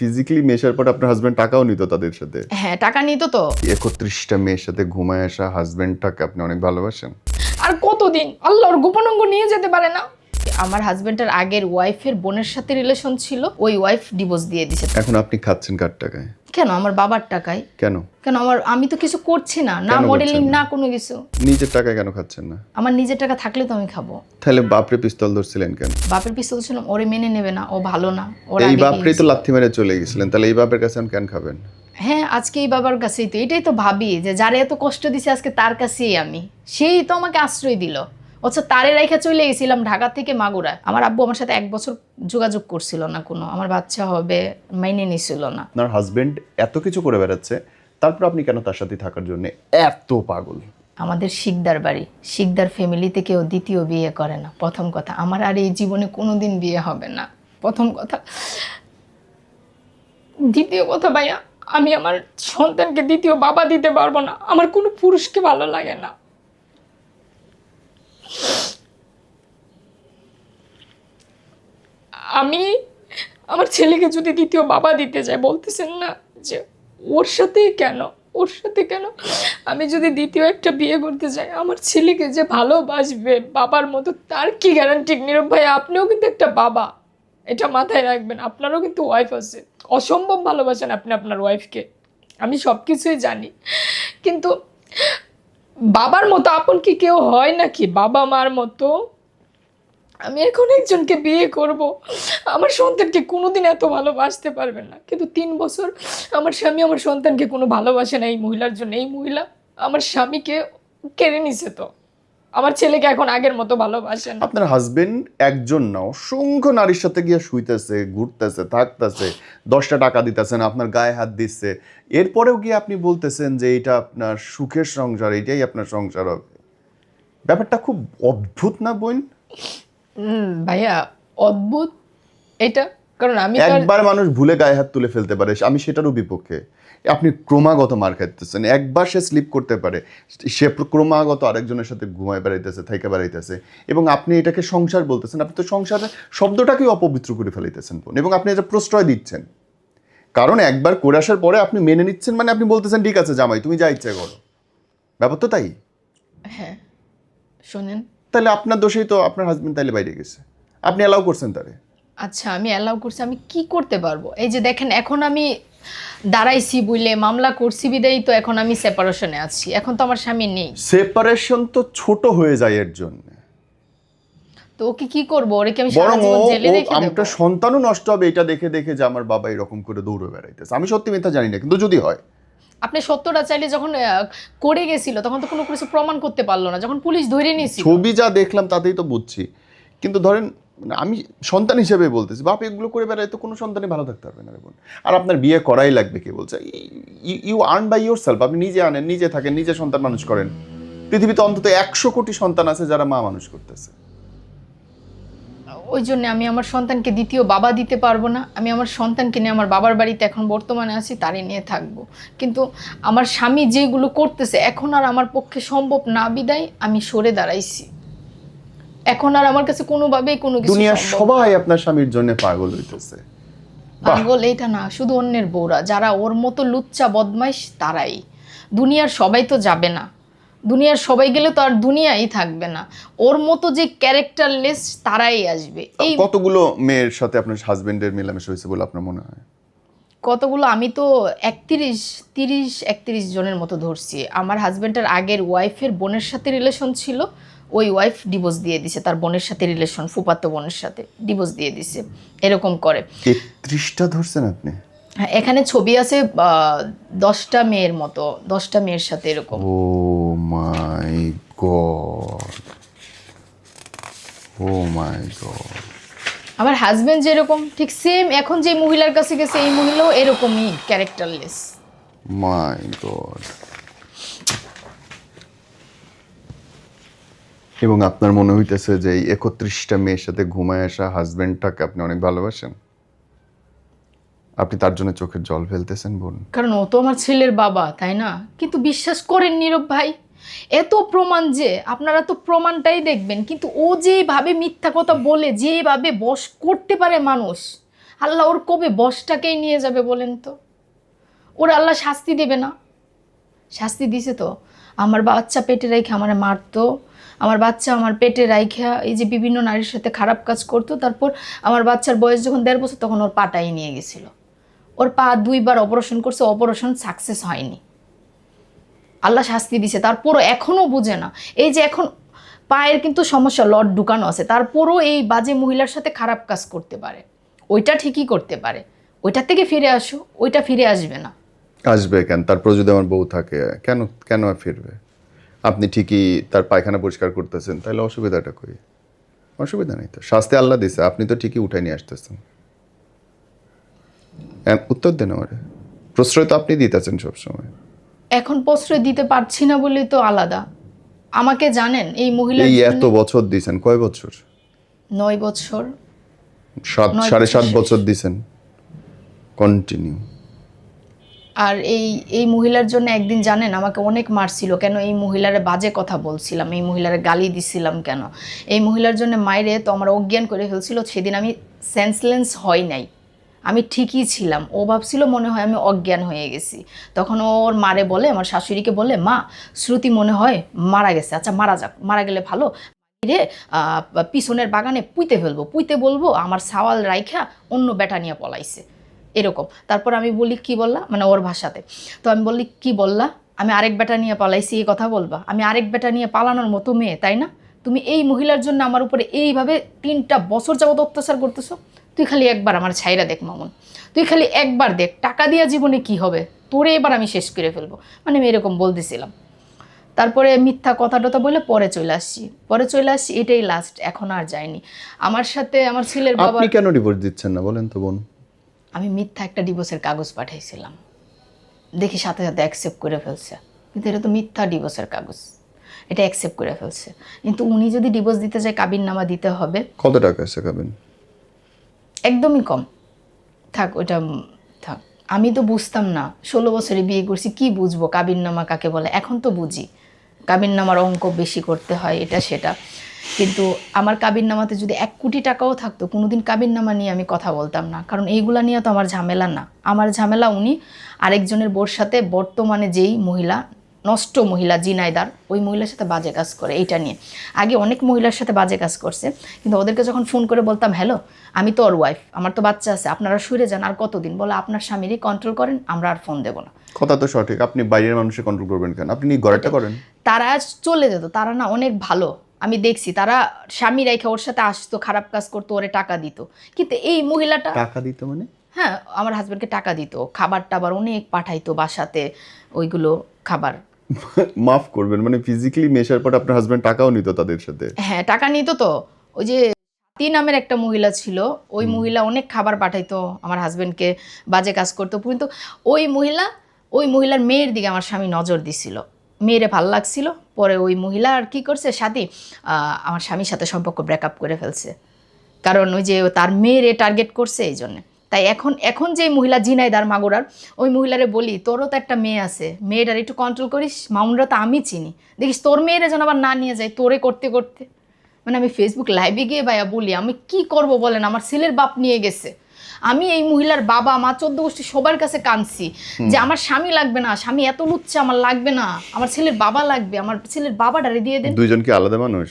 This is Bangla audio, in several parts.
ফিজিক্যালি মেশার পর আপনার হাজবেন্ড টাকাও নিত তাদের সাথে। হ্যাঁ টাকা নিত তো। একত্রিশটা মেয়ের সাথে ঘুমায় আসা হাজবেন্ডটাকে আপনি অনেক ভালোবাসেন। আর কতদিন? আল্লাহর গোপন অঙ্গ নিয়ে যেতে পারে না। আমার হাজবেন্ডের আগের ওয়াইফের বোনের সাথে রিলেশন ছিল ওই ওয়াইফ ডিভোর্স দিয়ে দিছে। এখন আপনি খাচ্ছেন কার টাকায়? কেন? আমার বাবার টাকায়। কেন? কেন? আমার আমি তো কিছু করছি না না মডেলিং না? কোনো কিছু। নিজের টাকায় কেন খাচ্ছেন না? আমার নিজের টাকা থাকলে তো আমি খাব। তাহলে বাপরে পিস্তল ধরছিলেন কেন? বাপের পিস্তল ছিল ওরে মেনে নেবে না ও ভালো না ওর এই আগে বাপরেই তো লাথি মেরে চলে গেছিলেন তাহলে এই বাপের কাছে এখন কেন খাবেন? হ্যাঁ আজকে এই বাবার কাছেই তো এটাই তো ভাবি যে যারা এত কষ্ট দিছে আজকে তার কাছেই আমি সেই তো আমাকে আশ্রয় দিল। অথচ তারে রেখে চলে গেছিলাম ঢাকা থেকে মাগুরায়। আমার আব্বু আমার সাথে এক বছর যোগাযোগ করছিল না কোনো। আমার বাচ্চা হবে মাইনে নিছিল না। আপনার হাজবেন্ড এত কিছু করে বেড়াচ্ছে তারপর আপনি কেন তার সাথে থাকার জন্য এত পাগল? আমাদের শিকদার বাড়ি শিকদার ফ্যামিলিতে কেউ দ্বিতীয় বিয়ে করে না প্রথম কথা। আমার আর এই জীবনে কোনোদিন বিয়ে হবে না। প্রথম কথা দ্বিতীয় কথা ভাইয়া আমি আমার সন্তানকে দ্বিতীয় বাবা দিতে পারব না। আমার কোনো পুরুষকে ভালো লাগে না। আমি আমার ছেলেকে যদি দ্বিতীয় বাবা দিতে চাই বলতেছেন না যে ওর সাথে কেন? ওর সাথে কেন? আমি যদি দ্বিতীয় একটা বিয়ে করতে চাই আমার ছেলেকে যে ভালোবাসবে বাবার মতো, তার কি গ্যারান্টি নীরব ভাই, আপনিও কিন্তু একটা বাবা। এটা মাথায় রাখবেন, আপনারও কিন্তু ওয়াইফ আছে। অসম্ভব ভালোবাসেন আপনি আপনার ওয়াইফকে আমি সব কিছুই জানি। কিন্তু বাবার মতো আপন কি কেউ হয় নাকি? বাবা মার মতো? আমি এখন একজনকে বিয়ে করব। আমার সন্তানকে কোনোদিন এত ভালোবাসতে পারবে না। কিন্তু তিন বছর আমার স্বামী আমার সন্তানকে কোনো ভালোবাসে না, এই মহিলার জন্য। এই মহিলা আমার স্বামীকে কেড়ে নিছে তো। আমার ছেলেকে এখন আগের মতো ভালোবাসে না আপনার হাজবেন্ড একজন না অসংখ্য নারীর সাথে গিয়ে শুইতেছে ঘুরতেছে থাকতেছে দশটা টাকা দিতেছেন আপনার গায়ে হাত দিচ্ছে। এরপরেও গিয়ে আপনি বলতেছেন যে এটা আপনার সুখের সংসার এটাই আপনার সংসার হবে। ব্যাপারটা খুব অদ্ভুত না বোন? ভাইয়া অদ্ভুত এটা কারণ আমি একবার মানুষ ভুলে গায়ে হাত তুলে ফেলতে পারে আমি সেটারও বিপক্ষে। আপনি ক্রমাগত মার খাইতেছেন একবার সে স্লিপ করতে পারে সে ক্রমাগত আরেকজনের সাথে ঘুমায় বেড়াইতেছে থাইকে বেড়াইতেছে এবং আপনি এটাকে সংসার বলতেছেন আপনি তো সংসারে শব্দটাকেই অপবিত্র করে ফেলাইতেছেন এবং আপনি এটা প্রশ্রয় দিচ্ছেন। কারণ একবার করে আসার পরে আপনি মেনে নিচ্ছেন মানে আপনি বলতেছেন ঠিক আছে জামাই তুমি যা ইচ্ছে করো। ব্যাপার তো তাই। হ্যাঁ শোনেন। তাহলে আপনার দোষেই তো আপনার হাজবেন্ড তাইলে বাইরে গেছে। আপনি অ্যালাউ করছেন তারে। আচ্ছা আমি অ্যালাউ করছি আমি কি করতে পারব? এই যে দেখেন এখন আমি দাঁড়াইছি বুঝলে মামলা করছি বিদায়ী তো এখন আমি সেপারেশনে আছি। এখন তো আমার স্বামী নেই। সেপারেশন তো ছোট হয়ে যায় এর জন্য। তো ওকে কি করব? ওরে কি আমি সারা জীবন জেলে রেখে দেবো? একটা সন্তানও নষ্ট হবে এটা দেখে দেখে যে আমার বাবা এরকম করে দৌড়ে বেড়াইতেছে। আমি সত্যি মিথ্যা জানি না কিন্তু যদি হয়। আপনি সত্যটা চাইলে যখন করে গেছিল তখন তো কোনো কিছু প্রমাণ করতে পারল না। যখন পুলিশ ধরে নিয়েছিল। ছবি যা দেখলাম তাতেই তো বুঝছি। কিন্তু ধরেন মানে আমি সন্তান হিসেবে বলতেছি, বাপ এগুলো করে বেড়াই তো কোনো সন্তানই ভালো থাকতে পারবে না বোন। আর আপনার বিয়ে করাই লাগবে কে বলছে? You earn by yourself আপনি নিজে আনেন, নিজে থাকেন, নিজে সন্তান মানুষ করেন। পৃথিবীতে অন্তত একশো কোটি সন্তান আছে যারা মা মানুষ করতেছে। ওই জন্য আমি আমার সন্তানকে দ্বিতীয় বাবা দিতে পারব না। আমি আমার সন্তানকে নিয়ে আমার বাবার বাড়িতে এখন বর্তমানে আছি, তারই নিয়ে থাকব। কিন্তু আমার স্বামী যেগুলো করতেছে, এখন আর আমার পক্ষে সম্ভব না, বিদায়, আমি সরে দাঁড়াইছি। এখন আর আমার কাছে কোনোভাবেই কোনো কিছু না। সবাই আপনার স্বামীর জন্য পাগল হইতেছে। পাগল এইটা না শুধু অন্যের বউরা যারা ওর মতো লুচ্চা বদমাইশ তারাই। দুনিয়ার সবাই তো যাবে না। দুনিয়ার সবাই গেলে তো আর দুনিয়াই থাকবে না। ওর মতো যে ক্যারেক্টারলেস তারাই আসবে। এই কতগুলো মেয়ের সাথে আপনার হাজবেন্ডের মেলামেশা হয়েছে বলে আপনার মনে হয়? কতগুলো? আমি তো একত্রিশ তিরিশ একত্রিশ জনের মতো ধরছি। আমার হাজব্যান্ডের আগের ওয়াইফের বোনের সাথে রিলেশন ছিল। ওই ওয়াইফ ডিভোর্স দিয়ে দিছে তার বোনের সাথে রিলেশন ফুপাতো বোনের সাথে ডিভোর্স দিয়ে দিছে এরকম করে। তেত্রিশটা ধরছেন আপনি? হ্যাঁ, এখানে ছবি আছে দশটা মেয়ের মতো দশটা মেয়ের সাথে এরকম। Oh my god. Oh my God. আমার হাজবেন্ড যেরকম ঠিক সেম এখন যে মহিলার কাছে গেছে এই মহিলাও এরকমই ক্যারেক্টারলেস মাই গড। এবং আপনার মনে হইতেছে যে এই একত্রিশটা মেয়ের সাথে ঘুমায় আসা হাজবেন্ডটাকে আপনি অনেক ভালোবাসেন? আপনি তার জন্য চোখের জল ফেলতেছেন বোন। কারণ ও তো আমার ছেলের বাবা, তাই না? কিন্তু বিশ্বাস করেন নীরব ভাই, এত প্রমাণ যে আপনারা তো প্রমাণটাই দেখবেন, কিন্তু ও যেভাবে মিথ্যা কথা বলে, যেভাবে বশ করতে পারে মানুষ, আল্লাহ ওর কবে বসটাকেই নিয়ে যাবে বলেন তো? ওর আল্লাহ শাস্তি দেবে না? শাস্তি দিছে তো? আমার বাচ্চা পেটে রেখে আমার মারতো, আমার বাচ্চা আমার পেটে রাইখা এই যে বিভিন্ন নারীর সাথে খারাপ কাজ করতো, তারপর আমার বাচ্চার বয়স যখন দেড় বছর তখন ওর পাটাই নিয়ে গেছিল। ওর পা দুইবার অপারেশন করছে, অপারেশন সাকসেস হয়নি। আল্লাহ শাস্তি দিছে, তারপরও এখনও বোঝে না। এই যে এখন পায়ের কিন্তু সমস্যা, লট ঢুকানো আছে, তারপরও এই বাজে মহিলার সাথে খারাপ কাজ করতে পারে। ওইটা ঠিকই করতে পারে। ওইটার থেকে ফিরে আসো, ওইটা ফিরে আসবে না। আসবে কেন? তারপর যদি আমার বউ থাকে। কেন কেন আর ফিরবে? আপনি ঠিকই তার পায়খানা পরিষ্কার করতেছেন তাহলে অসুবিধাটা কই? অসুবিধা নেই তো। শাস্তি আল্লাহ দিছে আপনি তো ঠিকই উঠাই নিয়ে আসতেছেন। উত্তর দেন আমারে। প্রশ্রয় তো আপনি দিতেছেন সবসময়। এখন প্রশ্রয় দিতে পারছি না বলে তো আলাদা। আমাকে জানেন এই মহিলা এই এত বছর দিছেন কয় বছর? নয় বছর। সাত সাড়ে সাত বছর বছর দিছেন। কন্টিনিউ। আর এই এই মহিলার জন্য একদিন জানেন আমাকে অনেক মারছিল, কেন এই মহিলারে বাজে কথা বলছিলাম, এই মহিলারে গালি দিছিলাম কেন? এই মহিলার জন্য মায়েরে তো আমার অজ্ঞান করে ফেলছিল, সেদিন আমি সেন্সলেন্স হয় নাই। আমি ঠিকই ছিলাম, ও ভাবছিল মনে হয় আমি অজ্ঞান হয়ে গেছি। তখন ওর মারে বলে, আমার শাশুড়িকে বলে, মা, শ্রুতি মনে হয় মারা গেছে আচ্ছা মারা যাক, মারা গেলে ভালো। রে পিছনের বাগানে পুইতে ফেলব, পুইতে বলব, আমার সাওয়াল রাইখা অন্য বেটা নিয়ে পলাইছে। এরকম। তারপর আমি বলি, কি বললা? মানে ওর ভাষাতে। তো আমি বললি, কি বললা? আমি আরেক বেটা নিয়ে পালাইছি, এই কথা বলবা। আমি আরেক বেটা নিয়ে পালানোর মতো মেয়ে, তাই না? তুমি এই মহিলার জন্য আমার উপরে এইভাবে তিনটা বছর যাবত অত্যাচার করতেছো? তুই খালি একবার আমার ছাইরা দেখ, মামুন। তুই খালি একবার দেখ, টাকা দিয়া জীবনে কি হবে? তোরে এবার আমি শেষ করে ফেলব। মানে আমি এরকম বলতেছিলাম। তারপরে মিথ্যা কথা টথা বলে পরে চলে আসছি। পরে চলে আসছি, এটাই লাস্ট এখন আর যায়নি আমার সাথে আমার ছেলের বাবা কেন ডিভোর্স দিচ্ছেন না? বলেন তো, বোন। আমি মিথ্যা একটা ডিভোর্সের কাগজ পাঠাইছিলাম। দেখি সাথে সাথে অ্যাকসেপ্ট করে ফেলছে। কিন্তু এটা তো মিথ্যা ডিভোর্সের কাগজ। এটা অ্যাকসেপ্ট করে ফেলছে। কিন্তু উনি যদি ডিভোর্স দিতে চায় কাবিন নামা দিতে হবে। কত টাকা শেখাবেন একদমই কম। থাক ওটা থাক। আমি তো বুঝতাম না। ষোলো বছরে বিয়ে করছি কি বুঝব? কাবিন নামা কাকে বলে? এখন তো বুঝি। কাবিন নামার অঙ্ক বেশি করতে হয় এটা সেটা। কিন্তু আমার কাবিন নামাতে যদি এক কোটি টাকাও থাকতো কোনোদিন কাবিন নামা নিয়ে আমি কথা বলতাম না। কারণ এইগুলা নিয়ে তো আমার ঝামেলা না। আমার ঝামেলা উনি আরেকজনের বোর সাথে বর্তমানে যেই মহিলা নষ্ট মহিলা জিনাইদার ওই মহিলার সাথে বাজে কাজ করে এইটা নিয়ে। আগে অনেক মহিলার সাথে বাজে কাজ করছে কিন্তু ওদেরকে যখন ফোন করে বলতাম হ্যালো আমি তো ওর ওয়াইফ আমার তো বাচ্চা আছে আপনারা শুয়ে যান আর কতদিন? বলে আপনার স্বামীরই কন্ট্রোল করেন আমরা আর ফোন দেবো না। কথা তো সঠিক আপনি বাইরের মানুষের কন্ট্রোল করবেন কেন? আপনি ঘরেটা করেন? তারা চলে যেত তারা না অনেক ভালো। আমি দেখছি তারা স্বামী রেখে ওর সাথে আসতো খারাপ কাজ করতো ওরে টাকা দিত। কিন্তু এই মহিলাটা টাকা দিত মানে? হ্যাঁ আমার হাজব্যান্ডকে টাকা দিত। খাবার টাবার অনেক পাঠাইতো বাসাতে ওইগুলো খাবার। মাফ করবেন মানে ফিজিক্যালি মেশার পর আপনার হাজবেন্ড টাকাও নিত তাদের সাথে। হ্যাঁ টাকা নিত তো। ওই যে তিন নামের একটা মহিলা ছিল ওই মহিলা অনেক খাবার পাঠাইতো আমার হাজবেন্ডকে বাজে কাজ করতো। কিন্তু ওই মহিলা ওই মহিলার মেয়ের দিকে আমার স্বামী নজর দিছিল। মেয়েরে ভালো লাগছিল, পরে ওই মহিলা আর কি করছে, সাথী আমার স্বামীর সাথে সম্পর্ক ব্রেকআপ করে ফেলছে। কারণ ওই যে তার মেয়েরে টার্গেট করছে এই জন্যে। তাই এখন এখন যে মহিলা জিনাইদার মাগুরার, ওই মহিলারে বলি, তোরও তো একটা মেয়ে আছে, মেয়েটার একটু কন্ট্রোল করিস মাউনরা তো আমি চিনি। দেখিস, তোর মেয়েরে যেন আবার না নিয়ে যায়, তোরে করতে করতে। মানে আমি ফেসবুক লাইভে গিয়ে ভাইয়া বলি, আমি কি করব বলেন, আমার ছেলের বাপ নিয়ে গেছে। আমি এই মহিলার বাবা মা চোদ্দ গোষ্ঠী সবার কাছে কাঁদছি যে আমার স্বামী লাগবে না স্বামী এত লুচ্ছে আমার লাগবে না আমার ছেলের বাবা লাগবে আমার ছেলের বাবাটারে দিয়ে দেন। দুইজন কি আলাদা মানুষ?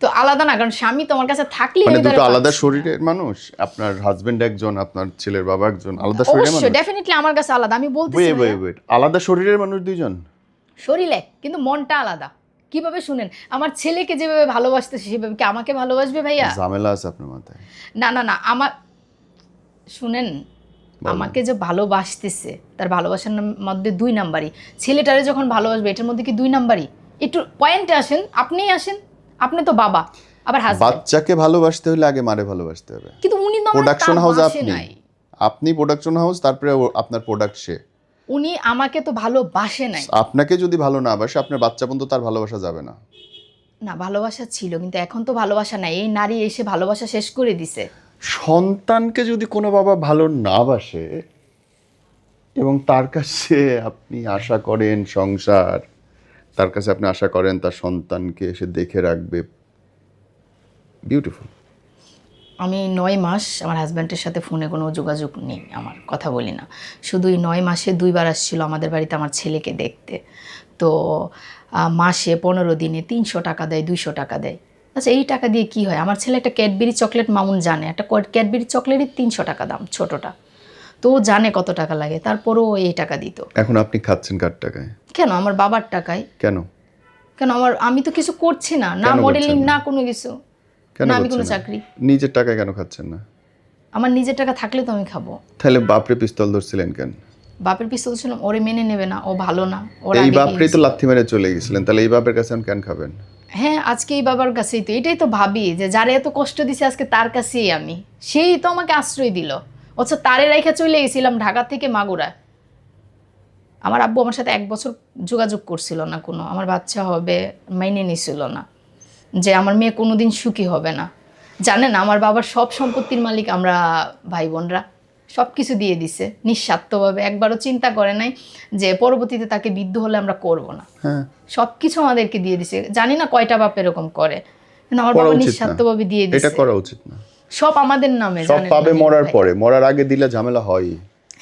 তো আলাদা না কারণ স্বামী তো আমার কাছে থাকলেই মানে দুটো আলাদা শরীরের মানুষ? আপনার হাজবেন্ড একজন আপনার ছেলের বাবা একজন আলাদা শরীরের অবশ্যই মানুষ? ডেফিনেটলি আমার কাছে আলাদা আমি বলতেছি ওয়েট ওয়েট ওয়েট আলাদা শরীরের মানুষ দুইজন? শরীর এক কিন্তু মনটা আলাদা। কীভাবে শুনেন? আমার ছেলেকে যেভাবে ভালোবাসতেছে সেভাবে কি আমাকে ভালোবাসবে ভাইয়া? ঝামেলা আছে আপনার মাথায়? না না না আমার শুনেন আমাকে যে ভালোবাসতেছে তার ভালোবাসার মধ্যে দুই নাম্বারই। ছেলেটারে যখন ভালোবাসবে এটার মধ্যে কি দুই নাম্বারই? একটু পয়েন্টে আসেন আপনিই আসেন আপনি তো বাবা আবার বাচ্চাকে ভালোবাসতে হলে আগে মারে ভালোবাসতে হবে। কিন্তু উনি প্রোডাকশন হাউস আপনি। আপনি প্রোডাকশন হাউস তারপরে আপনার প্রোডাক্ট সে। উনি আমাকে তো ভালোবাসে নাই। আপনাকে যদি ভালো না বাসে আপনার বাচ্চা পর্যন্ত তার ভালোবাসা যাবে না। না ভালোবাসা ছিল কিন্তু এখন তো ভালোবাসা নাই। এই নারী এসে ভালোবাসা শেষ করে দিছে। সন্তানকে যদি কোনো বাবা ভালো না বাসে, এবং তার কাছে আপনি আশা করেন সংসার, তার কাছে আপনি আশা করেন তার সন্তানকে এসে দেখে রাখবে বিউটিফুল আমি নয় মাস আমার হাজব্যান্ডের সাথে ফোনে কোনো যোগাযোগ নেই, আমার কথা বলি না। শুধু এই নয় মাসে দুইবার আসছিল আমাদের বাড়িতে আমার ছেলেকে দেখতে। তো মাসে পনেরো দিনে তিনশো টাকা দেয়, দুইশো টাকা দেয়। আচ্ছা এই টাকা দিয়ে কি হয়? আমার ছেলে একটা ক্যাডবেরি চকলেট মামুন জানে। একটা ক্যাডবেরি চকলেটই তিনশো টাকা দাম ছোটোটা। তো ও জানে কত টাকা লাগে তারপরও এই টাকা দিত। এখন আপনি খাচ্ছেন কার টাকায়? কেন? আমার বাবার টাকায়। কেন? কেন? আমার আমি তো কিছু করছি না না মডেলিং না? কোনো কিছু। কেন আমি কোনো চাকরি। নিজের টাকায় কেন খাচ্ছেন না? আমার নিজের টাকা থাকলে তো আমি খাব। তাহলে বাপরে পিস্তল ধরছিলেন কেন? বাপের পিস্তল ছিলাম ওরে মেনে নেবে না ও ভালো না ওর এই আগে বাপরেই তো লাথি মেরে চলে গেছিলেন তাহলে এই বাপের কাছে এখন কেন খাবেন? হ্যাঁ আজকে এই বাবার কাছেই তো। এটাই তো ভাবি যে যারা এত কষ্ট দিছে আজকে তার কাছেই আমি। সেই তো আমাকে আশ্রয় দিল। অথচ তারে রাইখা চলে গেছিলাম ঢাকা থেকে মাগুরা। আমার আব্বু আমার সাথে এক বছর যোগাযোগ করছিল না কোনো। আমার বাচ্চা হবে, মেনে নিছিল না। যে আমার মেয়ে কোনোদিন সুখী হবে না। জানেন, আমার বাবার সব সম্পত্তির মালিক আমরা ভাই বোনরা। সব কিছু দিয়ে দিছে নিঃস্বার্থভাবে। একবারও চিন্তা করে নাই যে পরবর্তীতে তাকে বিদ্ধ হলে আমরা করব না। হ্যাঁ। সব কিছু আমাদেরকে দিয়ে দিছে। জানি না কয়টা বাপ এরকম করে। আমার বাবা নিঃস্বার্থভাবে দিয়ে এটা করা উচিত না। সব আমাদের নামে সব পাবে মরার পরে। মরার আগে দিলে ঝামেলা হয়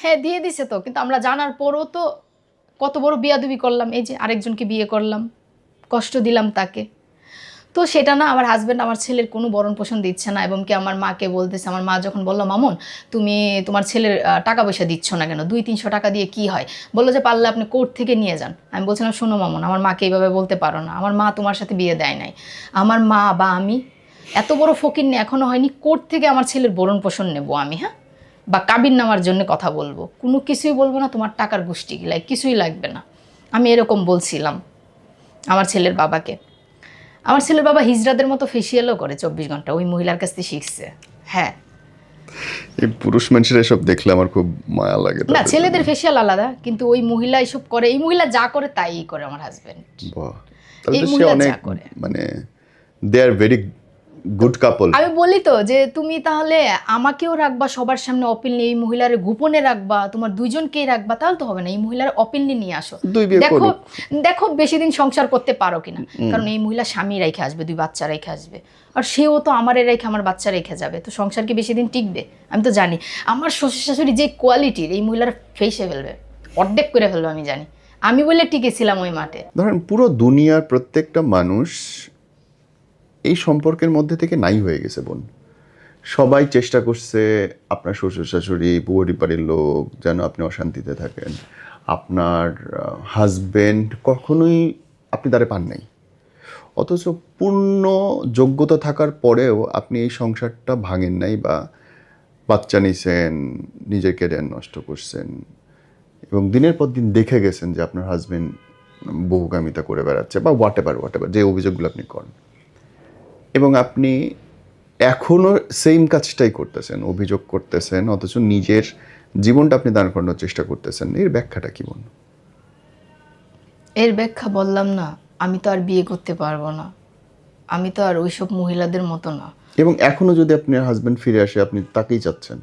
হ্যাঁ দিয়ে দিছে তো। কিন্তু আমরা জানার পরও তো কত বড় বিয়াদুবি করলাম। এই যে আরেকজনকে বিয়ে করলাম কষ্ট দিলাম তাকে। তো সেটা না আমার হাজব্যান্ড আমার ছেলের কোনো বরণ পোষণ দিচ্ছে না এবং কি আমার মাকে বলতেছে, আমার মা যখন বলল, মামুন, তুমি তোমার ছেলের টাকা পয়সা দিচ্ছ না কেন? দুই তিনশো টাকা দিয়ে কি হয়? বলল যে, পারলে আপনি কোর্ট থেকে নিয়ে যান। আমি বলছিলাম, শোনো মামুন, আমার মাকে এইভাবে বলতে পারো না। আমার মা তোমার সাথে বিয়ে দেয় নাই। আমার মা বা আমি এত বড় ফকির নিয়ে এখনও হয়নি, কোর্ট থেকে আমার ছেলের বরণ পোষণ নেব আমি হ্যাঁ? বা কাবির নামার জন্য কথা বলব। কোনো কিছুই বলব না, তোমার টাকার গোষ্ঠী গিলাই কিছুই লাগবে না। আমি এরকম বলছিলাম আমার ছেলের বাবাকে। আমার ছেলের বাবা হিজরাদের মতো ফেসিয়ালও করে চব্বিশ ঘণ্টা ওই মহিলার কাছ থেকে শিখছে। হ্যাঁ। এই পুরুষ মানুষের এসব দেখলে আমার খুব মায়া লাগে না ছেলেদের ফেসিয়াল আলাদা কিন্তু ওই মহিলা এসব করে এই মহিলা যা করে তাই করে আমার হাজবেন্ড বাহ। তাহলে সে অনেক যা করে। মানে they are very good couple আমি বলি তো যে তুমি তাহলে আমাকেও রাখবা সবার সামনে অপিল নিয়ে এই মহিলার গোপনে রাখবা তোমার দুইজনকেই রাখবা তাহলে তো হবে না এই মহিলার অপিল নিয়ে আসো। দেখো দেখো বেশি দিন সংসার করতে পারো কিনা। কারণ এই মহিলা স্বামী রেখে আসবে দুই বাচ্চা রেখে আসবে। আর সেও তো আমার রেখে আমার বাচ্চা রেখে যাবে। তো সংসার কি বেশি দিন টিকবে? আমি তো জানি। আমার শ্বশুর শাশুড়ি যে কোয়ালিটির এই মহিলার ফেসে ফেলবে অর্ধেক করে ফেলবে আমি জানি। আমি বলে টিকেছিলাম ওই মাঠে। ধরেন পুরো দুনিয়ার প্রত্যেকটা মানুষ এই সম্পর্কের মধ্যে থেকে নাই হয়ে গেছে বোন। সবাই চেষ্টা করছে আপনার শ্বশুর শাশুড়ি পরিবারের লোক যেন আপনি অশান্তিতে থাকেন। আপনার হাজবেন্ড কখনোই আপনি দ্বারে পান নাই। অথচ পূর্ণ যোগ্যতা থাকার পরেও আপনি এই সংসারটা ভাঙেন নাই বা বাচ্চা নিছেন, নিজের ক্যারিয়ার নষ্ট করছেন এবং দিনের পর দিন দেখে গেছেন যে আপনার হাজবেন্ড বহুগামিতা করে বেড়াচ্ছে বা হোয়াট এভার হোয়াট এভার যে অভিযোগগুলো আপনি করেন। এবং আপনি এখনও সেম কাজটাই করতেছেন অভিযোগ করতেছেন অথচ নিজের জীবনটা আপনি দাঁড় করানোর চেষ্টা করতেছেন। এর ব্যাখ্যাটা কি বলুন? এর ব্যাখ্যা বললাম না আমি তো আর বিয়ে করতে পারব না। আমি তো আর ওইসব মহিলাদের মতো না। এবং এখনও যদি আপনার হাজবেন্ড ফিরে আসে আপনি তাকেই চাচ্ছেন?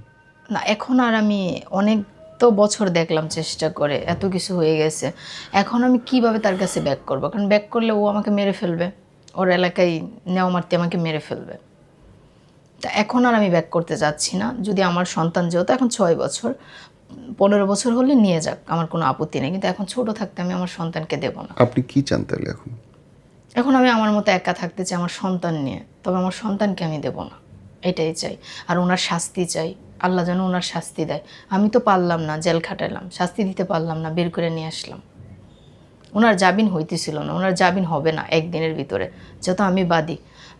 না এখন আর আমি অনেক তো বছর দেখলাম চেষ্টা করে এত কিছু হয়ে গেছে। এখন আমি কীভাবে তার কাছে ব্যাক করব? কারণ ব্যাক করলে ও আমাকে মেরে ফেলবে। ওর এলাকায় নেওয়া মারতে আমাকে মেরে ফেলবে। তা এখন আর আমি ব্যাক করতে যাচ্ছি না। যদি আমার সন্তান যেহেতু এখন ছয় বছর পনেরো বছর হলে নিয়ে যাক আমার কোনো আপত্তি নেই। কিন্তু এখন ছোট থাকতে আমি আমার সন্তানকে দেবো না। আপনি কি চান তাহলে এখন? এখন আমি আমার মতো একা থাকতে চাই আমার সন্তান নিয়ে। তবে আমার সন্তানকে আমি দেব না। এটাই চাই। আর ওনার শাস্তি চাই। আল্লাহ যেন ওনার শাস্তি দেয়। আমি তো পারলাম না জেল খাটালাম। শাস্তি দিতে পারলাম না বের করে নিয়ে আসলাম। ওনার জামিন হইতেছিল না ওনার জামিন হবে না একদিনের ভিতরে। যেহেতু আমি বাদী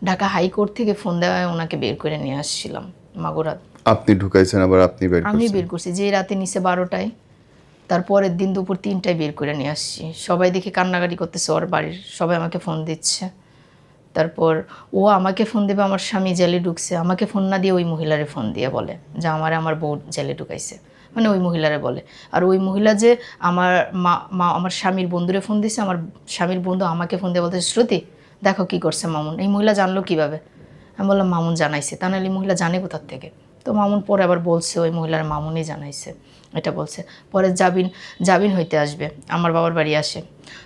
ঢাকা হাইকোর্ট থেকে ফোন দেওয়ায় ওনাকে বের করে নিয়ে আসছিলাম মাগুরাত আপনি ঢুকাইছেন আবার আপনি বের আমি বের করছি যে রাতে নিচে বারোটায় তারপরের দিন দুপুর তিনটায় বের করে নিয়ে আসছি। সবাই দেখে কান্নাকাটি করতেছে ওর বাড়ির সবাই আমাকে ফোন দিচ্ছে। তারপর ও আমাকে ফোন দেবে আমার স্বামী জেলে ঢুকছে আমাকে ফোন না দিয়ে ওই মহিলারে ফোন দিয়ে বলে যে আমার আমার বউ জেলে ঢুকাইছে। মানে ওই মহিলারে বলে। আর ওই মহিলা যে আমার মা মা, আমার স্বামীর বন্ধুরে ফোন দিছে, আমার স্বামীর বন্ধু আমাকে ফোন দিয়ে বলতেছে, শ্রুতি, দেখো কি করছে মামুন। এই মহিলা জানলো কীভাবে? আমি বললাম, মামুন জানাইছে। তা নাহলে মহিলা জানে কোথার থেকে? তো মামুন পরে আবার বলছে, ওই মহিলার মামুনই জানাইছে, এটা বলছে। পরে জাবিন জাবিন হইতে আসবে, আমার বাবার বাড়ি আসে।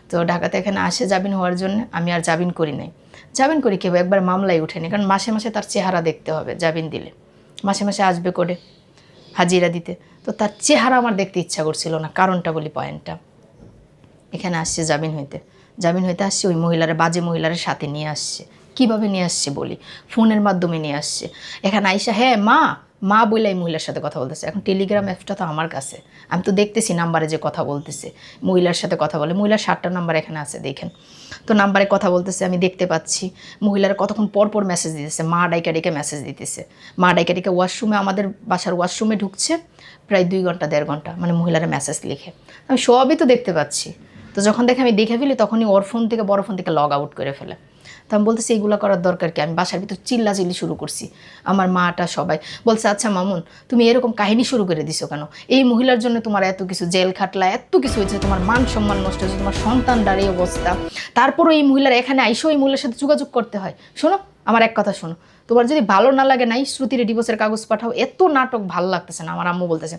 তো ঢাকাতে এখানে আসে জাবিন হওয়ার জন্য, আমি আর জাবিন করি নাই। জাবিন করি কেউ একবার মামলায় উঠেনি কারণ মাসে মাসে তার চেহারা দেখতে হবে জাবিন দিলে। মাসে মাসে আসবে করে হাজিরা দিতে। তো তার চেহারা আমার দেখতে ইচ্ছা করছিল না, কারণটা বলি পয়েন্টটা। এখানে আসছে জামিন হইতে। জামিন হইতে আসছে, ওই মহিলারা, বাজে মহিলার সাথে নিয়ে আসছে। কীভাবে নিয়ে আসছে বলি? ফোনের মাধ্যমে নিয়ে আসছে। এখানে আইসা হ্যাঁ মা মা বলে এই মহিলার সাথে কথা বলতেছে। এখন টেলিগ্রাম অ্যাপটা তো আমার কাছে। আমি তো দেখতেছি নাম্বারে যে কথা বলতেছে। মহিলার সাথে কথা বলে। মহিলার সাতটা নাম্বার এখানে আছে, দেখেন। তো নাম্বারে কথা বলতেছে, আমি দেখতে পাচ্ছি। মহিলার কতক্ষণ পর পর মেসেজ দিতেছে। মা ডাইকা ডেকে মেসেজ দিতেছে। মা ডাইকা ডেকে ওয়াশরুমে আমাদের বাসার ওয়াশরুমে ঢুকছে প্রায় দুই ঘণ্টা, দেড় ঘণ্টা মানে মহিলারা মেসেজ লিখে। আমি সবই তো দেখতে পাচ্ছি। তো যখন দেখে আমি দেখে ফেলি, তখনই ওর ফোন থেকে, বড় ফোন থেকে লগ আউট করে ফেলে। তো আমি বলতেছি এইগুলো করার দরকার কি? আমি বাসার ভিতর চিল্লা চিল্লি শুরু করছি। আমার মাটা সবাই বলছে আচ্ছা মামুন, তুমি এরকম কাহিনী শুরু করে দিছো কেন? এই মহিলার জন্য তোমার এত কিছু জেল খাটলা, এত কিছু হয়েছে, তোমার মান সম্মান নষ্ট হয়েছে, তোমার সন্তান দাঁড়িয়ে অবস্থা। তারপরও এই মহিলার এখানে আইসো এই মহিলার সাথে যোগাযোগ করতে হয়। শোনো, আমার এক কথা শোনো, তোমার যদি ভালো না লাগে নাই, শ্রুতির ডিভোর্সের কাগজ পাঠাও, এত নাটক ভালো লাগতেছে না, আমার আম্মু বলতেছে।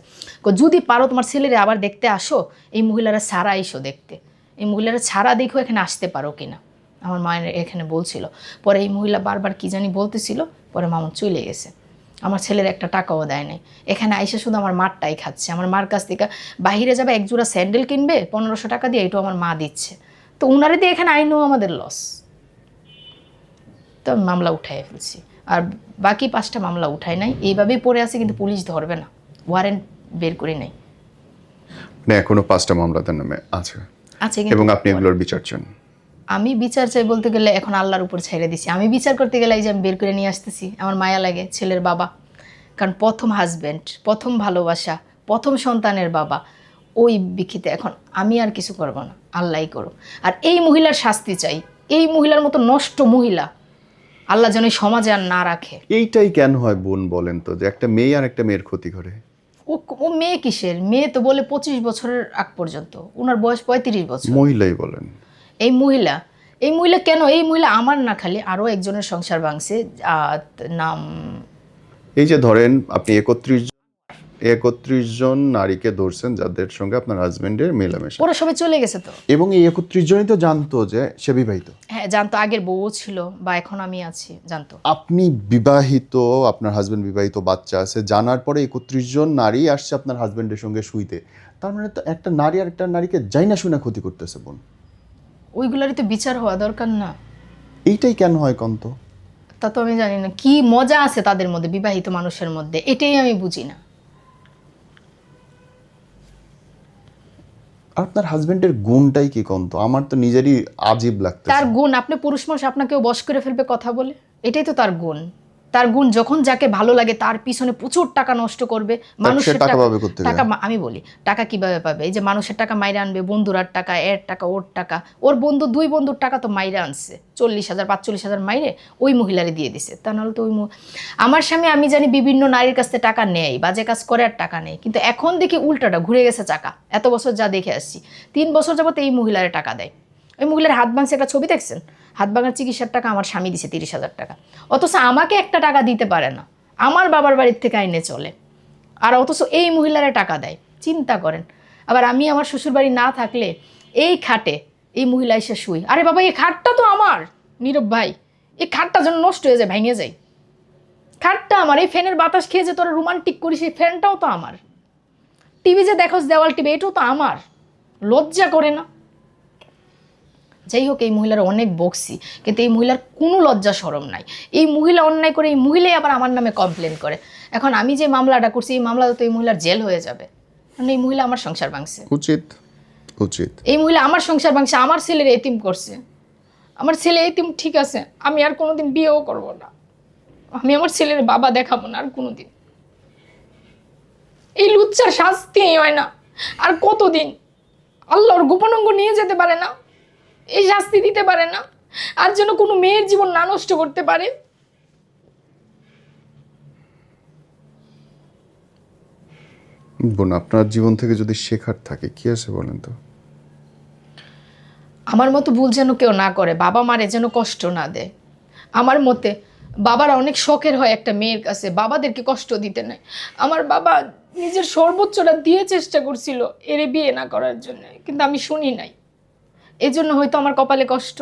যদি পারো তোমার ছেলেরে আবার দেখতে আসো, এই মহিলারা ছাড়া আইসো দেখতে। এই মহিলারা ছাড়া দেখো এখানে আসতে পারো কিনা। আমার মায়ের এখানে বলছিল। পরে এই মহিলা বারবার কি জানি বলতেছিল পরে মামুন চলে গেছে। আমার ছেলের একটা টাকাও দেয় নাই। এখানে আইসে শুধু আমার মারটাই খাচ্ছে। আমার মার কাছ থেকে বাইরে যাবে এক জোড়া স্যান্ডেল কিনবে পনেরোশো টাকা দিয়ে এটাও আমার মা দিচ্ছে। তো উনারে দিয়ে এখানে আইনও আমাদের লস তো আমি মামলা উঠাই ফেলছি। আর বাকি পাঁচটা মামলা উঠাই নাই। এইভাবেই পড়ে আছে কিন্তু পুলিশ ধরবে না। ওয়ারেন্ট বের করে নাই। এখনও পাঁচটা মামলাদের নামে আছে। আছে কিন্তু এবং আপনি এগুলোর বিচার চান। আমি বিচার চাই বলতে গেলে এখন আল্লাহর উপর ছেড়ে দিছি। আমি বিচার করতে গেলে এই যে আমি বের করে নিয়ে আসতেছি আমার মায়া লাগে ছেলের বাবা। কারণ প্রথম হাজব্যান্ড প্রথম ভালোবাসা প্রথম সন্তানের বাবা। ওই বিক্ষিতে এখন আমি আর কিছু করব না আল্লাহই করো আর এই মহিলার শাস্তি চাই। এই মহিলার মতো নষ্ট মহিলা আল্লাহ যেন সমাজে আর না রাখে। এইটাই কেন হয় বোন বলেন তো যে একটা মেয়ে আর একটা মেয়ের ক্ষতি করে? ও ও মেয়ে কিসের? মেয়ে তো বলে পঁচিশ বছরের আগ পর্যন্ত ওনার বয়স পঁয়ত্রিশ বছর। মহিলাই বলেন। এই মহিলা এই মহিলা কেন? এই মহিলা আমার না খালি আরও একজনের সংসার ভাঙছে নাম এই যে ধরেন আপনি একত্রিশ একত্রিশ জন নারীকে ধরছেন যাদের সঙ্গে আপনার হাজবেন্ডের মেলামেশা। ওরা সবাই চলে গেছে তো। এবং এই একত্রিশ জনই তো জানতো যে সে বিবাহিত। হ্যাঁ জানতো আগের বউ ছিল বা এখন আমি আছি জানতো। আপনি বিবাহিত আপনার হাজবেন্ড বিবাহিত বাচ্চা আছে জানার পরে একত্রিশ জন নারী আসছে আপনার হাজবেন্ডের সঙ্গে শুইতে। তার মানে তো একটা নারী আর একটা নারীকে যাই না শুনে ক্ষতি করতেছে বোন। ওইগুলারই তো বিচার হওয়া দরকার না। এইটাই কেন হয় কন্ত? তা তো আমি জানি না। কি মজা আছে তাদের মধ্যে বিবাহিত মানুষের মধ্যে? এটাই আমি বুঝি না। আপনার হাজবেন্ডের গুণটাই কি কন্ত? আমার তো নিজেরই আজীব লাগতেছে। তার গুণ? আপনি পুরুষ মানুষ আপনাকেও বশ করে ফেলবে কথা বলে? এটাই তো তার গুণ। তার গুণ যখন যাকে ভালো লাগে তার পিছনে প্রচুর টাকা নষ্ট করবে মানুষের টাকা টাকা আমি বলি টাকা কীভাবে পাবে? এই যে মানুষের টাকা মাইরে আনবে বন্ধুরার টাকা এর টাকা ওর টাকা ওর বন্ধু দুই বন্ধুর টাকা তো মাইরে আনছে চল্লিশ হাজার পাঁচচল্লিশ হাজার মাইরে ওই মহিলারে দিয়ে দিছে। তা নাহলে তো ওই আমার স্বামী আমি জানি বিভিন্ন নারীর কাছ থেকে টাকা নেয় বাজে কাজ করে আর টাকা নেই কিন্তু এখন দেখি উল্টাটা ঘুরে গেছে চাকা। এত বছর যা দেখে আসছি তিন বছর যাবত এই মহিলারে টাকা দেয়। ওই মহিলার হাত ভাঙছে একটা ছবি দেখছেন? হাত ভাঙার চিকিৎসার টাকা আমার স্বামী দিছে তিরিশ হাজার টাকা। অথচ আমাকে একটা টাকা দিতে পারে না। আমার বাবার বাড়ির থেকে আইনে চলে। আর অথচ এই মহিলারা টাকা দেয়। চিন্তা করেন। আবার আমি আমার শ্বশুরবাড়ি না থাকলে এই খাটে এই মহিলা এসে শুই। আরে বাবা, এই খাটটা তো আমার, নীরব ভাই। এই খাটটা যেন নষ্ট হয়ে যায়, ভেঙে যায়। খাটটা আমার। এই ফ্যানের বাতাস খেয়ে যে তোরা রোমান্টিক করিস, এই ফ্যানটাও তো আমার। টিভি যে দেখোস, দেওয়াল টিভি, এটাও তো আমার। লজ্জা করে না। যাই হোক এই মহিলার অনেক বকছি কিন্তু এই মহিলার কোনো লজ্জা সরম নাই। এই মহিলা অন্যায় করে এই মহিলাই আবার আমার নামে কমপ্লেন করে। এখন আমি যে মামলাটা করছি এই মামলাতে তো এই মহিলার জেল হয়ে যাবে। কারণ এই মহিলা আমার সংসার ভাঙছে। উচিত উচিত। এই মহিলা আমার সংসার ভাঙছে আমার ছেলের এতিম করছে। আমার ছেলে এতিম ঠিক আছে আমি আর কোনোদিন বিয়েও করব না। আমি আমার ছেলের বাবা দেখাবো না আর কোনোদিন। এই লুচ্চার শাস্তি হয় না। আর কতদিন? আল্লাহর গোপনাঙ্গ নিয়ে যেতে পারে না। এই শাস্তি দিতে পারে না। আর যেন কোনো মেয়ের জীবন না নষ্ট করতে পারে। বোন আপনার জীবন থেকে যদি শেখার থাকে কি আছে বলেন তো? আমার মতো ভুল যেন কেউ না করে বাবা মারে যেন কষ্ট না দেয়। আমার মতে বাবারা অনেক শখের হয় একটা মেয়ের কাছে বাবাদেরকে কষ্ট দিতে নেয়। আমার বাবা নিজের সর্বোচ্চটা দিয়ে চেষ্টা করছিল এরে বিয়ে না করার জন্য কিন্তু আমি শুনি নাই। এই জন্য হয়তো আমার কপালে কষ্ট।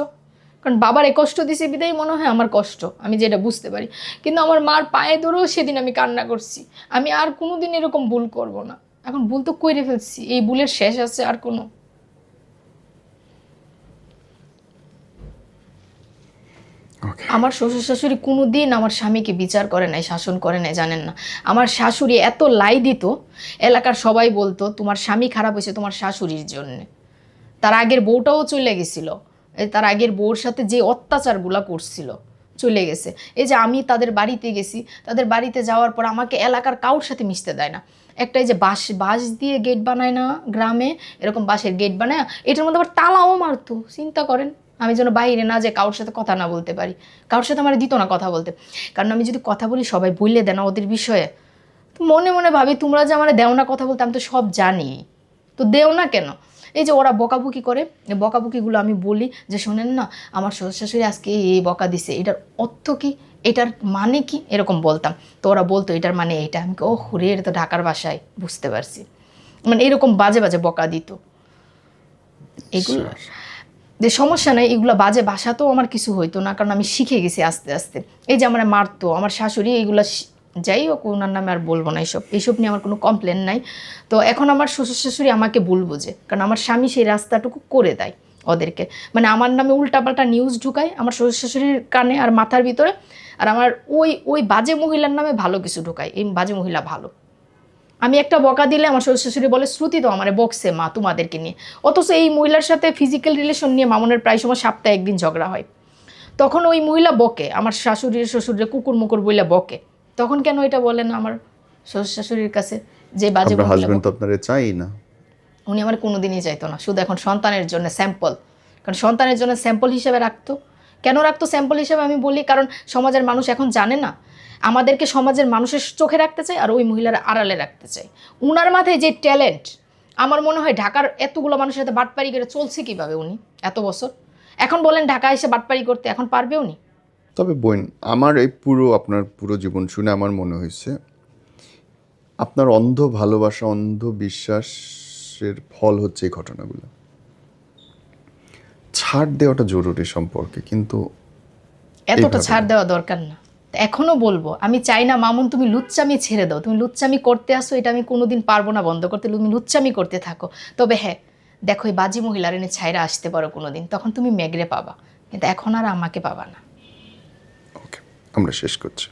কারণ বাবার এই কষ্ট দিছে বিদায় মনে হয় আমার কষ্ট আমি যেটা বুঝতে পারি। কিন্তু আমার মার পায়ে ধরেও সেদিন আমি কান্না করছি। আমি আর কোনো দিন এরকম ভুল করব না। এখন ভুল তো কইরে ফেলছি এই ভুলের শেষ আছে আর কোনো। আমার শ্বশুর শাশুড়ি কোনো দিন আমার স্বামীকে বিচার করে নাই শাসন করে নাই জানেন না। আমার শাশুড়ি এত লাই দিত এলাকার সবাই বলতো তোমার স্বামী খারাপ হয়েছে তোমার শাশুড়ির জন্যে। তার আগের বউটাও চলে গেছিল। তার আগের বউর সাথে যে অত্যাচারগুলো করছিল, চলে গেছে। এই যে আমি তাদের বাড়িতে গেছি, তাদের বাড়িতে যাওয়ার পর আমাকে এলাকার কাউর সাথে মিশতে দেয় না। একটা এই যে বাঁশ বাঁশ দিয়ে গেট বানায় না গ্রামে, এরকম বাঁশের গেট বানায়, এটার মধ্যে আবার তালাও মারতো, চিন্তা করেন। আমি যেন বাইরে না যে কারোর সাথে কথা না বলতে পারি, কারোর সাথে আমার দিত না কথা বলতে। কারণ আমি যদি কথা বলি, সবাই বললে দেয় না ওদের বিষয়ে। মনে মনে ভাবি, তোমরা যে আমার দেও না কথা বলতে, আমি তো সব জানি। তো দেও না কেন? এই যে ওরা বকাবকি করে বকাবকিগুলো আমি বলি যে শোনেন না আমার শ্বশুর শাশুড়ি আজকে এই এই বকা দিছে। এটার অর্থ কি? এটার মানে কি? এরকম বলতাম। তো ওরা বলতো এটার মানে এটা। আমি ও রে এটা তো ঢাকার ভাষায় বুঝতে পারছি। মানে এরকম বাজে বাজে বকা দিত। এগুলো যে সমস্যা নাই এগুলো বাজে ভাষাতেও আমার কিছু হইতো না কারণ আমি শিখে গেছি আস্তে আস্তে। এই যে আমার মারতো আমার শাশুড়ি এইগুলো যাই হোক ওনার নামে আর বলব না এইসব এইসব নিয়ে আমার কোনো কমপ্লেন নাই। তো এখন আমার শ্বশুর শাশুড়ি আমাকে ভুল বোঝে, কারণ আমার স্বামী সেই রাস্তাটুকু করে দেয় ওদেরকে। মানে আমার নামে উল্টাপাল্টা নিউজ ঢুকায়, আমার শ্বশুর শাশুড়ির কানে আর মাথার ভিতরে, আর আমার ওই ওই বাজে মহিলার নামে ভালো কিছু ঢুকায়। এই বাজে মহিলা ভালো। আমি একটা বকা দিলে আমার শ্বশুর শাশুড়ি বলে, শ্রুতি, তো আমার বকছে মা তোমাদেরকে নিয়ে। অথচ এই মহিলার সাথে ফিজিক্যাল রিলেশন নিয়ে মামনের প্রায় সময় সপ্তাহে একদিন ঝগড়া হয়। তখন ওই মহিলা বকে, আমার শাশুড়ির শ্বশুরের কুকুর মুকুর বইলা বকে। তখন কেন এটা বলেন আমার শ্বশুর শাশুড়ির কাছে? যে বাজে আপনার হাজবেন্ড তো আপনারে চাই না। উনি আমার কোনোদিনই চাইতো না। শুধু এখন সন্তানের জন্য স্যাম্পল কারণ সন্তানের জন্য স্যাম্পল হিসেবে রাখতো। কেন রাখতো স্যাম্পল হিসেবে আমি বলি? কারণ সমাজের মানুষ এখন জানে না। আমাদেরকে সমাজের মানুষের চোখে রাখতে চাই আর ওই মহিলার আড়ালে রাখতে চাই উনার মাথায় যে ট্যালেন্ট আমার মনে হয় ঢাকার এতগুলো মানুষের সাথে বাটপারি করে চলছে কীভাবে উনি? এত বছর? এখন বলেন ঢাকা এসে বাটপারি করতে এখন পারবে উনি? তবে বোন আমার এই পুরো আপনার পুরো জীবন শুনে আমার মনে হয়েছে আপনার অন্ধ ভালোবাসা অন্ধ বিশ্বাসের ফল হচ্ছে এই ঘটনাগুলো। ছাড় দেওয়াটা জরুরি সম্পর্কে কিন্তু এতটা ছাড় দেওয়া দরকার না। এখনও বলব আমি চাই না মামুন তুমি লুচ্চামি ছেড়ে দাও। তুমি লুচ্চামি করতে আসো এটা আমি কোনোদিন পারব না বন্ধ করতে। তুমি লুচ্চামি করতে থাকো। তবে হ্যাঁ দেখো এই বাজি মহিলার এনে ছাইরা আসতে পারো কোনোদিন তখন তুমি মেগরে পাবা। কিন্তু এখন আর আমাকে পাবা না। আমরা শেষ করছি।